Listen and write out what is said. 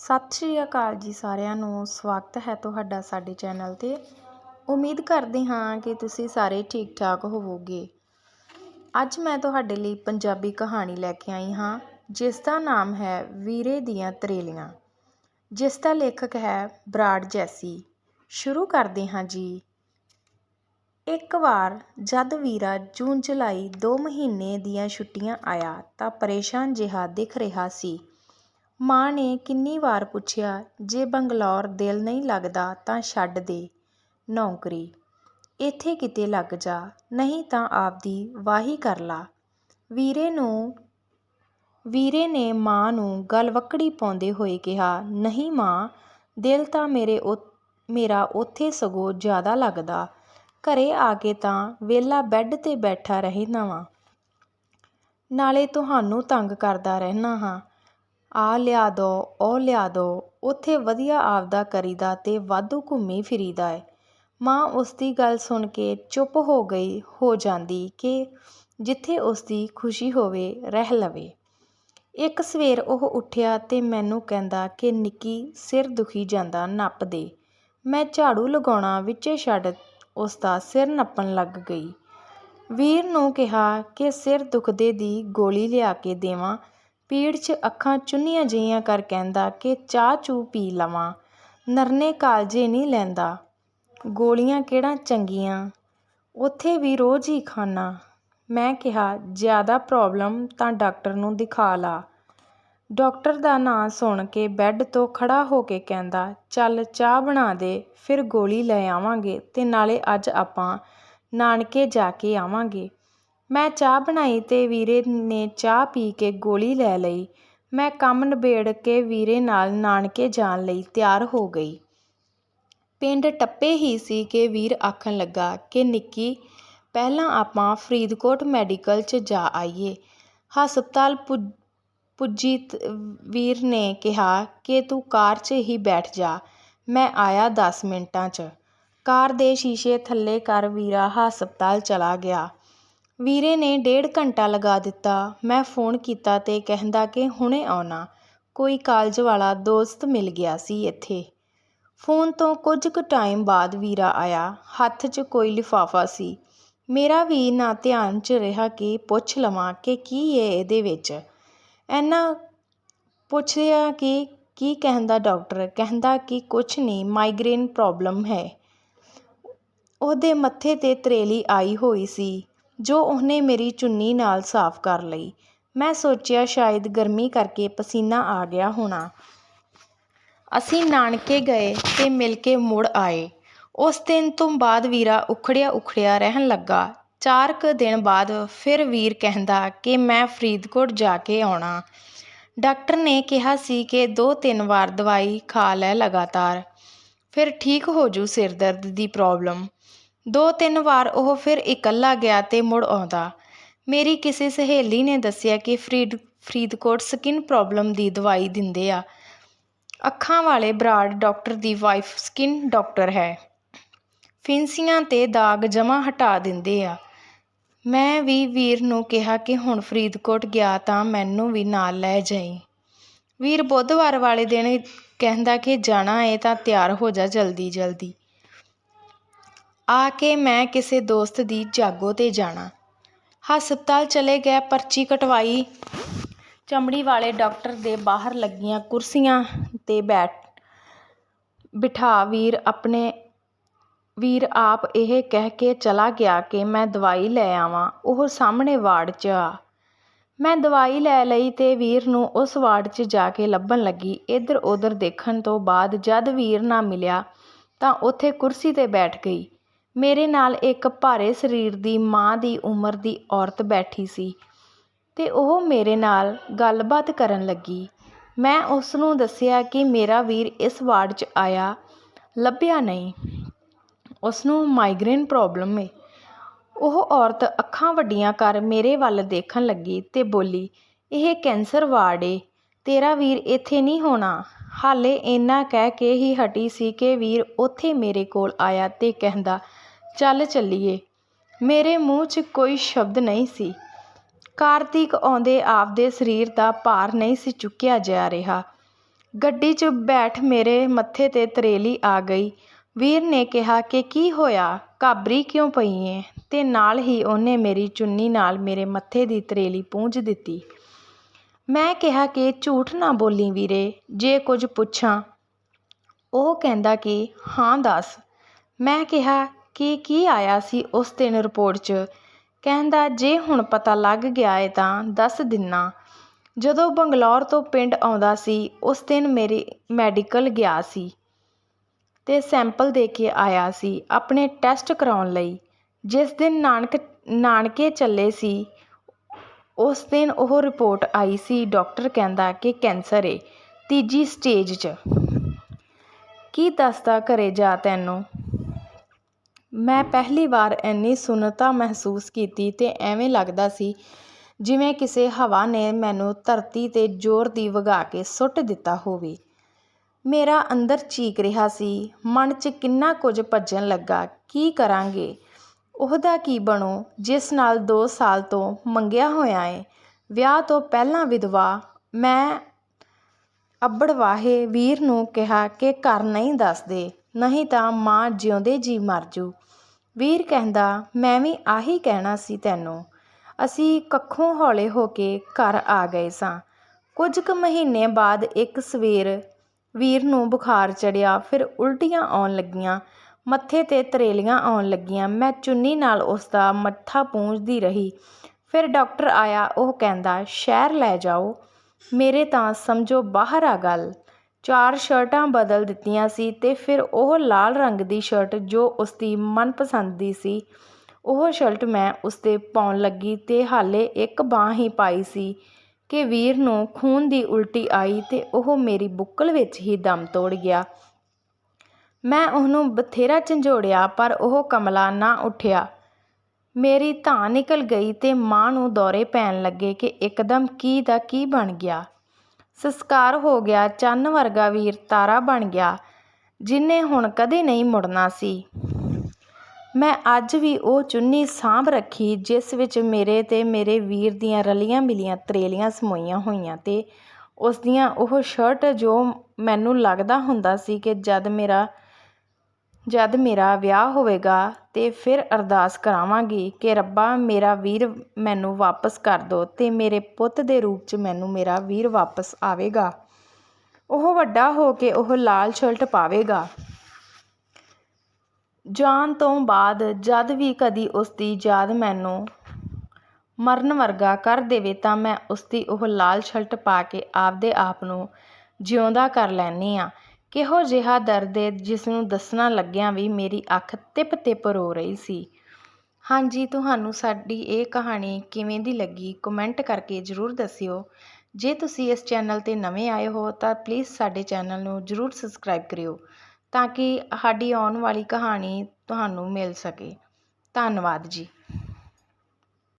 ਸਤਿ ਸ਼੍ਰੀ ਅਕਾਲ ਜੀ ਸਾਰਿਆਂ ਨੂੰ। ਸਵਾਗਤ ਹੈ ਤੁਹਾਡਾ ਸਾਡੇ ਚੈਨਲ 'ਤੇ। ਉਮੀਦ ਕਰਦੇ ਹਾਂ ਕਿ ਤੁਸੀਂ ਸਾਰੇ ਠੀਕ ਠਾਕ ਹੋਵੋਗੇ। ਅੱਜ ਮੈਂ ਤੁਹਾਡੇ ਲਈ ਪੰਜਾਬੀ ਕਹਾਣੀ ਲੈ ਕੇ ਆਈ ਹਾਂ, ਜਿਸ ਦਾ ਨਾਮ ਹੈ ਵੀਰੇ ਦੀਆਂ ਤਰੇਲੀਆਂ, ਜਿਸ ਦਾ ਲੇਖਕ ਹੈ ਬਰਾੜ ਜੈਸੀ। ਸ਼ੁਰੂ ਕਰਦੇ ਹਾਂ ਜੀ। ਇੱਕ ਵਾਰ ਜਦ ਵੀਰਾ ਜੂਨ ਜੁਲਾਈ ਦੋ ਮਹੀਨੇ ਦੀਆਂ ਛੁੱਟੀਆਂ ਆਇਆ ਤਾਂ ਪਰੇਸ਼ਾਨ ਜਿਹਾ ਦਿਖ ਰਿਹਾ ਸੀ। ਮਾਂ ਨੇ ਕਿੰਨੀ ਵਾਰ ਪੁੱਛਿਆ, ਜੇ ਬੰਗਲੌਰ ਦਿਲ ਨਹੀਂ ਲੱਗਦਾ ਤਾਂ ਛੱਡ ਦੇ। ਨੌਕਰੀ। ਇੱਥੇ ਕਿਤੇ ਲੱਗ ਜਾ, ਨਹੀਂ ਤਾਂ ਆਪਦੀ ਵਾਹੀ ਕਰ ਲਾ। ਵੀਰੇ ਨੂੰ, ਵੀਰੇ ਨੇ ਮਾਂ ਨੂੰ ਗਲਵੱਕੜੀ ਪਾਉਂਦੇ ਹੋਏ ਕਿਹਾ, ਨਹੀਂ ਮਾਂ, ਦਿਲ ਤਾਂ ਮੇਰੇ ਉ, ਮੇਰਾ ਉੱਥੇ ਸਗੋਂ ਜ਼ਿਆਦਾ ਲੱਗਦਾ। ਘਰੇ ਆ ਕੇ ਤਾਂ ਵਿਹਲਾ ਬੈੱਡ 'ਤੇ ਬੈਠਾ ਰਹਿੰਦਾ ਵਾਂ। ਨਾਲੇ ਤੁਹਾਨੂੰ ਤੰਗ ਕਰਦਾ ਰਹਿੰਦਾ ਹਾਂ। ਆ ਲਿਆ ਦੋ, ਉਹ ਲਿਆ ਦੋ। ਉੱਥੇ ਵਧੀਆ ਆਪਦਾ ਕਰੀਦਾ ਤੇ ਵਾਧੂ ਘੁੰਮੀ ਫਿਰੀਦਾ ਏ। ਮਾਂ ਉਸਦੀ ਗੱਲ ਸੁਣ ਕੇ ਚੁੱਪ ਹੋ ਗਈ, ਹੋ ਜਾਂਦੀ ਕਿ ਜਿੱਥੇ ਉਸਦੀ ਖੁਸ਼ੀ ਹੋਵੇ, ਰਹਿ ਲਵੇ। ਇੱਕ ਸਵੇਰ ਉਹ ਉੱਠਿਆ ਤੇ ਮੈਨੂੰ ਕਹਿੰਦਾ ਕਿ ਨਿੱਕੀ ਸਿਰ ਦੁਖੀ ਜਾਂਦਾ, ਨੱਪ ਦੇ। ਮੈਂ ਝਾੜੂ ਲਗਾਉਣਾ ਵਿੱਚੇ ਛੱਡ ਉਸਦਾ ਸਿਰ ਨੱਪਣ ਲੱਗ ਗਈ। ਵੀਰ ਨੂੰ ਕਿਹਾ ਕਿ ਸਿਰ ਦੁਖਦੇ ਦੀ ਗੋਲੀ ਲਿਆ ਕੇ ਦੇਵਾਂ ਪੀੜ 'ਚ ਅੱਖਾਂ ਚੁੰਨੀਆਂ ਜਿਹੀਆਂ ਕਰ ਕਹਿੰਦਾ ਕਿ ਚਾਹ ਚੂਹ ਪੀ ਲਵਾਂ, ਨਰਨੇ ਕਾਲਜੇ ਨਹੀਂ ਲੈਂਦਾ। ਗੋਲੀਆਂ ਕਿਹੜਾ ਚੰਗੀਆਂ? ਉੱਥੇ ਵੀ ਰੋਜ਼ ਹੀ ਖਾਣਾ ਮੈਂ ਕਿਹਾ, ਜ਼ਿਆਦਾ ਪ੍ਰੋਬਲਮ ਤਾਂ ਡਾਕਟਰ ਨੂੰ ਦਿਖਾ ਲਾ। ਡਾਕਟਰ ਦਾ ਨਾਂ ਸੁਣ ਕੇ ਬੈੱਡ ਤੋਂ ਖੜ੍ਹਾ ਹੋ ਕੇ ਕਹਿੰਦਾ, ਚੱਲ ਚਾਹ ਬਣਾ ਦੇ, ਫਿਰ ਗੋਲੀ ਲੈ ਆਵਾਂਗੇ ਤੇ ਨਾਲੇ ਅੱਜ ਆਪਾਂ ਨਾਨਕੇ ਜਾ ਕੇ ਆਵਾਂਗੇ। ਮੈਂ ਚਾਹ ਬਣਾਈ ਅਤੇ ਵੀਰੇ ਨੇ ਚਾਹ ਪੀ ਕੇ ਗੋਲੀ ਲੈ ਲਈ। ਮੈਂ ਕੰਮ ਨਿਬੇੜ ਕੇ ਵੀਰੇ ਨਾਲ ਨਾਨਕੇ ਜਾਣ ਲਈ ਤਿਆਰ ਹੋ ਗਈ। ਪਿੰਡ ਟੱਪੇ ਹੀ ਸੀ ਕਿ ਵੀਰ ਆਖਣ ਲੱਗਾ ਕਿ, ਨਿੱਕੀ, ਪਹਿਲਾਂ ਆਪਾਂ ਫਰੀਦਕੋਟ ਮੈਡੀਕਲ 'ਚ ਜਾ ਆਈਏ। ਹਸਪਤਾਲ ਪੁੱਜੀ ਵੀਰ ਨੇ ਕਿਹਾ ਕਿ ਤੂੰ ਕਾਰ 'ਚ ਹੀ ਬੈਠ ਜਾ। ਮੈਂ ਆਇਆ 10 ਮਿੰਟਾਂ 'ਚ। ਕਾਰ ਦੇ ਸ਼ੀਸ਼ੇ ਥੱਲੇ ਕਰ ਵੀਰਾ ਹਸਪਤਾਲ ਚਲਾ ਗਿਆ। ਵੀਰੇ ਨੇ ਡੇਢ ਘੰਟਾ ਲਗਾ ਦਿੱਤਾ। ਮੈਂ ਫੋਨ ਕੀਤਾ ਅਤੇ ਕਹਿੰਦਾ ਕਿ ਹੁਣੇ ਆਉਣਾ। ਕੋਈ ਕਾਲਜ ਵਾਲਾ ਦੋਸਤ ਮਿਲ ਗਿਆ ਸੀ ਇੱਥੇ। ਫੋਨ ਤੋਂ ਕੁਝ ਕੁ ਟਾਈਮ ਬਾਅਦ ਵੀਰਾ ਆਇਆ। ਹੱਥ 'ਚ ਕੋਈ ਲਿਫਾਫਾ ਸੀ। ਮੇਰਾ ਵੀ ਨਾ ਧਿਆਨ 'ਚ ਰਿਹਾ ਕਿ ਪੁੱਛ ਲਵਾਂ ਕਿ ਕੀ ਏ ਇਹਦੇ ਵਿੱਚ। ਐਨਾ ਪੁੱਛਿਆ ਕਿ ਕੀ ਕਹਿੰਦਾ ਡਾਕਟਰ? ਕਹਿੰਦਾ ਕਿ ਕੁਛ ਨਹੀਂ, ਮਾਈਗ੍ਰੇਨ ਪ੍ਰੋਬਲਮ ਹੈ। ਉਹਦੇ ਮੱਥੇ 'ਤੇ ਤਰੇਲੀ ਆਈ ਹੋਈ ਸੀ। ਜੋ ਉਹਨੇ ਮੇਰੀ ਚੁੰਨੀ ਨਾਲ ਸਾਫ਼ ਕਰ ਲਈ। ਮੈਂ ਸੋਚਿਆ ਸ਼ਾਇਦ ਗਰਮੀ ਕਰਕੇ ਪਸੀਨਾ ਆ ਗਿਆ ਹੋਣਾ। ਅਸੀਂ ਨਾਨਕੇ ਗਏ ਤੇ ਮਿਲ ਕੇ ਮੁੜ ਆਏ। ਉਸ ਦਿਨ ਤੋਂ ਬਾਅਦ ਵੀਰਾ ਉਖੜਿਆ ਉਖੜਿਆ ਰਹਿਣ ਲੱਗਾ। ਚਾਰ ਕੁ ਦਿਨ ਬਾਅਦ ਫਿਰ ਵੀਰ ਕਹਿੰਦਾ ਕਿ ਮੈਂ ਫਰੀਦਕੋਟ ਜਾ ਕੇ ਆਉਣਾ। ਡਾਕਟਰ ਨੇ ਕਿਹਾ ਸੀ ਕਿ ਦੋ ਤਿੰਨ ਵਾਰ ਦਵਾਈ ਖਾ ਲੈ ਲਗਾਤਾਰ। ਫਿਰ ਠੀਕ ਹੋ ਜੂ ਸਿਰ ਦਰਦ ਦੀ ਪ੍ਰੋਬਲਮ। ਦੋ ਤਿੰਨ ਵਾਰ ਉਹ ਫਿਰ ਇਕੱਲਾ ਗਿਆ ਅਤੇ ਮੁੜ ਆਉਂਦਾ। ਮੇਰੀ ਕਿਸੇ ਸਹੇਲੀ ਨੇ ਦੱਸਿਆ ਕਿ ਫਰੀਦ, ਫਰੀਦਕੋਟ ਸਕਿਨ ਪ੍ਰੋਬਲਮ ਦੀ ਦਵਾਈ ਦਿੰਦੇ ਆ। ਅੱਖਾਂ ਵਾਲੇ ਬਰਾੜ ਡਾਕਟਰ ਦੀ ਵਾਈਫ ਸਕਿਨ ਡਾਕਟਰ ਹੈ। ਫਿੰਸੀਆਂ ਤੇ ਦਾਗ ਜਮ੍ਹਾਂ ਹਟਾ ਦਿੰਦੇ ਆ। ਮੈਂ ਵੀ ਵੀਰ ਨੂੰ ਕਿਹਾ ਕਿ ਹੁਣ ਫਰੀਦਕੋਟ ਗਿਆ ਤਾਂ ਮੈਨੂੰ ਵੀ ਨਾਲ ਲੈ ਜਾਈ। ਵੀਰ ਬੁੱਧਵਾਰ ਵਾਲੇ ਦਿਨ ਕਹਿੰਦਾ ਕਿ ਜਾਣਾ ਏ ਤਾਂ ਤਿਆਰ ਹੋ ਜਾ ਜਲਦੀ ਜਲਦੀ ਆ ਕੇ ਮੈਂ ਕਿਸੇ ਦੋਸਤ ਦੀ ਜਾਗੋ 'ਤੇ ਜਾਣਾ। ਹਸਪਤਾਲ ਚਲੇ ਗਏ, ਪਰਚੀ ਕਟਵਾਈ। ਚਮੜੀ ਵਾਲੇ ਡਾਕਟਰ ਦੇ ਬਾਹਰ ਲੱਗੀਆਂ ਕੁਰਸੀਆਂ 'ਤੇ ਬੈਠ ਬਿਠਾ ਵੀਰ ਆਪਣੇ, ਵੀਰ ਆਪ ਇਹ ਕਹਿ ਕੇ ਚਲਾ ਗਿਆ ਕਿ ਮੈਂ ਦਵਾਈ ਲੈ ਆਵਾਂ, ਉਹ ਸਾਹਮਣੇ ਵਾਰਡ 'ਚ ਆ। ਮੈਂ ਦਵਾਈ ਲੈ ਲਈ ਤੇ ਵੀਰ ਨੂੰ ਉਸ ਵਾਰਡ 'ਚ ਜਾ ਕੇ ਲੱਭਣ ਲੱਗੀ। ਇੱਧਰ ਉੱਧਰ ਦੇਖਣ ਤੋਂ ਬਾਅਦ ਜਦ ਵੀਰ ਨਾ ਮਿਲਿਆ ਤਾਂ ਉੱਥੇ ਕੁਰਸੀ 'ਤੇ ਬੈਠ ਗਈ। ਮੇਰੇ ਨਾਲ ਇੱਕ ਭਾਰੇ ਸਰੀਰ ਦੀ ਮਾਂ ਦੀ ਉਮਰ ਦੀ ਔਰਤ ਬੈਠੀ ਸੀ ਅਤੇ ਉਹ ਮੇਰੇ ਨਾਲ ਗੱਲਬਾਤ ਕਰਨ ਲੱਗੀ। ਮੈਂ ਉਸ ਨੂੰ ਦੱਸਿਆ ਕਿ ਮੇਰਾ ਵੀਰ ਇਸ ਵਾਰਡ 'ਚ ਆਇਆ, ਲੱਭਿਆ ਨਹੀਂ। ਉਸਨੂੰ ਮਾਈਗ੍ਰੇਨ ਪ੍ਰੋਬਲਮ ਏ। ਉਹ ਔਰਤ ਅੱਖਾਂ ਵੱਡੀਆਂ ਕਰ ਮੇਰੇ ਵੱਲ ਦੇਖਣ ਲੱਗੀ ਅਤੇ ਬੋਲੀ, ਇਹ ਕੈਂਸਰ ਵਾਰਡ ਏ, ਤੇਰਾ ਵੀਰ ਇੱਥੇ ਨਹੀਂ ਹੋਣਾ। ਹਾਲੇ ਇੰਨਾ ਕਹਿ ਕੇ ਹੀ ਹਟੀ ਸੀ ਕਿ ਵੀਰ ਉੱਥੇ ਮੇਰੇ ਕੋਲ ਆਇਆ ਅਤੇ ਕਹਿੰਦਾ ਚੱਲ ਚੱਲੀਏ। ਮੇਰੇ ਮੂੰਹ 'ਚ ਕੋਈ ਸ਼ਬਦ ਨਹੀਂ ਸੀ। ਕਾਰਤਿਕ ਆਉਂਦੇ ਆਪਦੇ ਸਰੀਰ ਦਾ ਭਾਰ ਨਹੀਂ ਸੀ ਚੁੱਕਿਆ ਜਾ ਰਿਹਾ। ਗੱਡੀ 'ਚ ਬੈਠ ਮੇਰੇ ਮੱਥੇ 'ਤੇ ਤਰੇਲੀ ਆ ਗਈ। ਵੀਰ ਨੇ ਕਿਹਾ ਕਿ ਕੀ ਹੋਇਆ? ਘਾਬਰੀ ਕਿਉਂ ਪਈ ਏ? ਤੇ ਨਾਲ ਹੀ ਉਹਨੇ ਮੇਰੀ ਚੁੰਨੀ ਨਾਲ ਮੇਰੇ ਮੱਥੇ ਦੀ ਤਰੇਲੀ ਪੂੰਝ ਦਿੱਤੀ। ਮੈਂ ਕਿਹਾ ਕਿ ਝੂਠ ਨਾ ਬੋਲੀ ਵੀਰੇ, ਜੇ ਕੁਝ ਪੁੱਛਾਂ। ਉਹ ਕਹਿੰਦਾ ਕਿ, ਹਾਂ ਦੱਸ। ਮੈਂ ਕਿਹਾ ਕਿ ਕੀ ਆਇਆ ਸੀ ਉਸ ਦਿਨ ਰਿਪੋਰਟ 'ਚ? ਕਹਿੰਦਾ, ਜੇ ਹੁਣ ਪਤਾ ਲੱਗ ਗਿਆ ਏ ਤਾਂ ਦੱਸ ਦਿੰਨਾ। ਜਦੋਂ ਬੰਗਲੌਰ ਤੋਂ ਪਿੰਡ ਆਉਂਦਾ ਸੀ, ਉਸ ਦਿਨ ਮੇਰੇ ਮੈਡੀਕਲ ਗਿਆ ਸੀ ਅਤੇ ਸੈਂਪਲ ਦੇ ਕੇ ਆਇਆ ਸੀ ਆਪਣੇ ਟੈਸਟ ਕਰਾਉਣ ਲਈ। ਜਿਸ ਦਿਨ ਨਾਨਕ, ਨਾਨਕੇ ਚੱਲੇ ਸੀ, ਉਸ ਦਿਨ ਉਹ ਰਿਪੋਰਟ ਆਈ ਸੀ ਡਾਕਟਰ ਕਹਿੰਦਾ ਕਿ ਕੈਂਸਰ ਏ, ਤੀਜੀ ਸਟੇਜ 'ਚ। ਕੀ ਦੱਸਦਾ ਘਰੇ ਜਾ ਤੈਨੂੰ? ਮੈਂ ਪਹਿਲੀ ਵਾਰ ਇੰਨੀ ਸੁੰਨਤਾ ਮਹਿਸੂਸ ਕੀਤੀ ਅਤੇ ਐਵੇਂ ਲੱਗਦਾ ਸੀ ਜਿਵੇਂ ਕਿਸੇ ਹਵਾ ਨੇ ਮੈਨੂੰ ਧਰਤੀ 'ਤੇ ਜ਼ੋਰ ਦੀ ਵਗਾ ਕੇ ਸੁੱਟ ਦਿੱਤਾ ਹੋਵੇ। ਮੇਰਾ ਅੰਦਰ ਚੀਕ ਰਿਹਾ ਸੀ, ਮਨ 'ਚ ਕਿੰਨਾ ਕੁਝ ਭੱਜਣ ਲੱਗਾ, ਕੀ ਕਰਾਂਗੇ? ਉਹਦਾ ਕੀ ਬਣੋ, ਜਿਸ ਨਾਲ 2 ਸਾਲ ਤੋਂ ਮੰਗਿਆ ਹੋਇਆ ਏ। ਵਿਆਹ ਤੋਂ ਪਹਿਲਾਂ ਵਿਧਵਾ, ਮੈਂ ਅੱਬੜਵਾਹੇ ਵੀਰ ਨੂੰ ਕਿਹਾ ਕਿ ਘਰ ਨਹੀਂ ਦੱਸਦੇ, ਨਹੀਂ ਤਾਂ ਮਾਂ ਜਿਉਂਦੇ ਜੀ ਮਰ ਜੂ। ਵੀਰ ਕਹਿੰਦਾ, ਮੈਂ ਵੀ ਆਹੀ ਕਹਿਣਾ ਸੀ ਤੈਨੂੰ। ਅਸੀਂ ਕੱਖੋਂ ਹੌਲੇ ਹੋ ਕੇ ਘਰ ਆ ਗਏ ਸਾਂ। ਕੁਝ ਕੁ ਮਹੀਨੇ ਬਾਅਦ ਇੱਕ ਸਵੇਰ ਵੀਰ ਨੂੰ ਬੁਖਾਰ ਚੜਿਆ, ਫਿਰ ਉਲਟੀਆਂ ਆਉਣ ਲੱਗੀਆਂ। ਮੱਥੇ 'ਤੇ ਤਰੇਲੀਆਂ ਆਉਣ ਲੱਗੀਆਂ। ਮੈਂ ਚੁੰਨੀ ਨਾਲ ਉਸ ਦਾ ਮੱਥਾ ਪੂੰਝਦੀ ਰਹੀ। ਫਿਰ ਡਾਕਟਰ ਆਇਆ, ਉਹ ਕਹਿੰਦਾ, ਸ਼ਹਿਰ ਲੈ ਜਾਓ। ਮੇਰੇ ਤਾਂ ਸਮਝੋ ਬਾਹਰ ਆ ਗੱਲ। ਚਾਰ ਸ਼ਰਟਾਂ ਬਦਲ ਦਿੱਤੀਆਂ ਸੀ ਅਤੇ ਫਿਰ ਉਹ ਲਾਲ ਰੰਗ ਦੀ ਸ਼ਰਟ ਜੋ ਉਸਦੀ ਮਨਪਸੰਦ ਦੀ ਸੀ, ਉਹ ਸ਼ਰਟ ਮੈਂ ਉਸ 'ਤੇ ਪਾਉਣ ਲੱਗੀ ਅਤੇ ਹਾਲੇ ਇੱਕ ਬਾਂਹ ਹੀ ਪਾਈ ਸੀ ਕਿ ਵੀਰ ਨੂੰ ਖੂਨ ਦੀ ਉਲਟੀ ਆਈ ਅਤੇ ਉਹ ਮੇਰੀ ਬੁੱਕਲ ਵਿੱਚ ਹੀ ਦਮ ਤੋੜ ਗਿਆ। ਮੈਂ ਉਹਨੂੰ ਬਥੇਰਾ ਝੰਜੋੜਿਆ ਪਰ ਉਹ ਕਮਲਾ ਨਾ ਉੱਠਿਆ। ਮੇਰੀ ਧਾਂ ਨਿਕਲ ਗਈ ਅਤੇ ਮਾਂ ਨੂੰ ਦੌਰੇ ਪੈਣ ਲੱਗੇ ਕਿ ਇੱਕਦਮ ਕੀ ਦਾ ਕੀ ਬਣ ਗਿਆ। ਸੰਸਕਾਰ ਹੋ ਗਿਆ, ਚੰਨ ਵਰਗਾ ਵੀਰ ਤਾਰਾ ਬਣ ਗਿਆ, ਜਿਨੇ ਹੁਣ ਕਦੇ ਨਹੀਂ ਮੁੜਨਾ ਸੀ। ਮੈਂ ਅੱਜ ਵੀ ਉਹ ਚੁੰਨੀ ਸਾਂਭ ਰੱਖੀ, ਜਿਸ ਵਿੱਚ ਮੇਰੇ ਤੇ ਮੇਰੇ ਵੀਰ ਦੀਆਂ ਰਲੀਆਂ ਮਿਲੀਆਂ ਤਰੇਲੀਆਂ ਸਮੋਈਆਂ ਹੋਈਆਂ ਤੇ ਉਸ ਦੀਆਂ ਉਹ ਸ਼ਰਟ ਜੋ ਮੈਨੂੰ ਲੱਗਦਾ ਹੁੰਦਾ ਸੀ ਕਿ ਜਦ ਮੇਰਾ ਜਦ ਮੇਰਾ ਵਿਆਹ ਹੋਵੇਗਾ ਅਤੇ ਫਿਰ ਅਰਦਾਸ ਕਰਾਵਾਂਗੀ ਕਿ ਰੱਬਾ, ਮੇਰਾ ਵੀਰ ਮੈਨੂੰ ਵਾਪਸ ਕਰ ਦਿਉ ਅਤੇ ਮੇਰੇ ਪੁੱਤ ਦੇ ਰੂਪ 'ਚ ਮੈਨੂੰ ਮੇਰਾ ਵੀਰ ਵਾਪਸ ਆਵੇਗਾ। ਉਹ ਵੱਡਾ ਹੋ ਕੇ ਉਹ ਲਾਲ ਸ਼ਰਟ ਪਾਵੇਗਾ। ਜਾਣ ਤੋਂ ਬਾਅਦ ਜਦ ਵੀ ਕਦੀ ਉਸ ਦੀ ਯਾਦ ਮੈਨੂੰ ਮਰਨ ਵਰਗਾ ਕਰ ਦੇਵੇ ਤਾਂ ਮੈਂ ਉਸ ਦੀ ਉਹ ਲਾਲ ਸ਼ਰਟ ਪਾ ਕੇ ਆਪਦੇ ਆਪ ਨੂੰ ਜਿਉਂਦਾ ਕਰ ਲੈਂਦੀ ਹਾਂ। ਕਿਹੋ ਜਿਹਾ ਦਰਦ ਏ ਜਿਸ ਨੂੰ ਦੱਸਣਾ ਲੱਗਿਆਂ ਵੀ ਮੇਰੀ ਅੱਖ ਤਿਪ ਤਿਪ ਰੋ ਰਹੀ ਸੀ। ਹਾਂਜੀ, ਤੁਹਾਨੂੰ ਸਾਡੀ ਇਹ ਕਹਾਣੀ ਕਿਵੇਂ ਦੀ ਲੱਗੀ ਕਮੈਂਟ ਕਰਕੇ ਜ਼ਰੂਰ ਦੱਸਿਓ। ਜੇ ਤੁਸੀਂ ਇਸ ਚੈਨਲ 'ਤੇ ਨਵੇਂ ਆਏ ਹੋ ਤਾਂ ਪਲੀਜ਼ ਸਾਡੇ ਚੈਨਲ ਨੂੰ ਜ਼ਰੂਰ ਸਬਸਕ੍ਰਾਈਬ ਕਰਿਓ ਤਾਂ ਕਿ ਸਾਡੀ ਆਉਣ ਵਾਲੀ ਕਹਾਣੀ ਤੁਹਾਨੂੰ ਮਿਲ ਸਕੇ। ਧੰਨਵਾਦ ਜੀ।